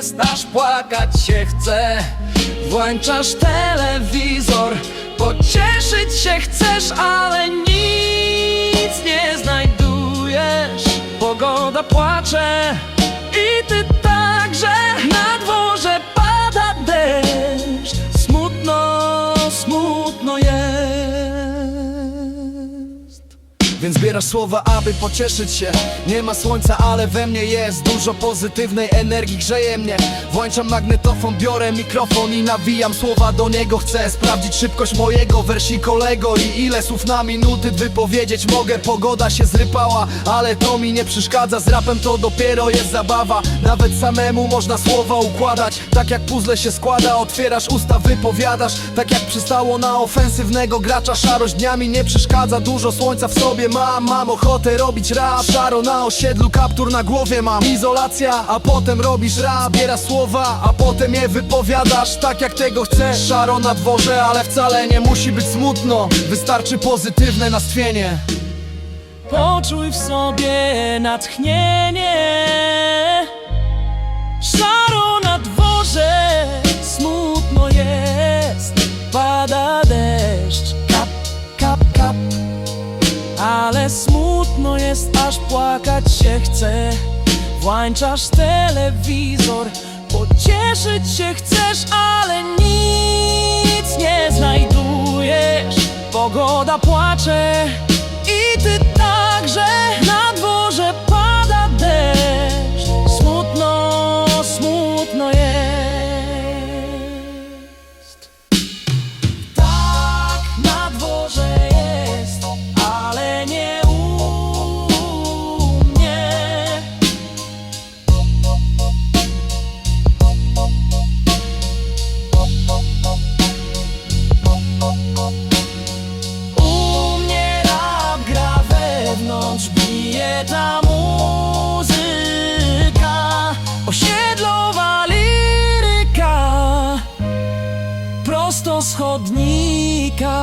jest, aż płakać się chce. Włączasz telewizor, pocieszyć się chcesz, ale nic nie znajdujesz. Pogoda płacze i ty Więc zbierasz słowa, aby pocieszyć się. Nie ma słońca, ale we mnie jest Dużo pozytywnej energii. Grzeje mnie. Włączam magnetofon, biorę mikrofon i nawijam słowa do niego. Chcę sprawdzić szybkość mojego wersikolego I ile słów na minuty wypowiedzieć mogę. Pogoda się zrypała, ale to mi nie przeszkadza. Z rapem to dopiero jest zabawa. Nawet samemu można słowa układać. Tak jak puzzle się składa, otwierasz usta, wypowiadasz. Tak jak przystało na ofensywnego gracza Szarość dniami nie przeszkadza, dużo słońca w sobie mam Mam ochotę robić rap, szaro na osiedlu, kaptur na głowie mam. Izolacja, a potem robisz rap, zbierasz słowa, a potem je wypowiadasz Tak jak tego chcesz, szaro na dworze, ale wcale nie musi być smutno. Wystarczy pozytywne nastwienie Poczuj w sobie natchnienie. Szaro na dworze Smutno jest. Pada deszcz. Kap, kap, kap Ale smutno jest Aż płakać się chce. Włączasz telewizor Pocieszyć się chcesz Ale nic nie znajdujesz. Pogoda płacze ta muzyka Osiedlowa liryka Prosto schodnika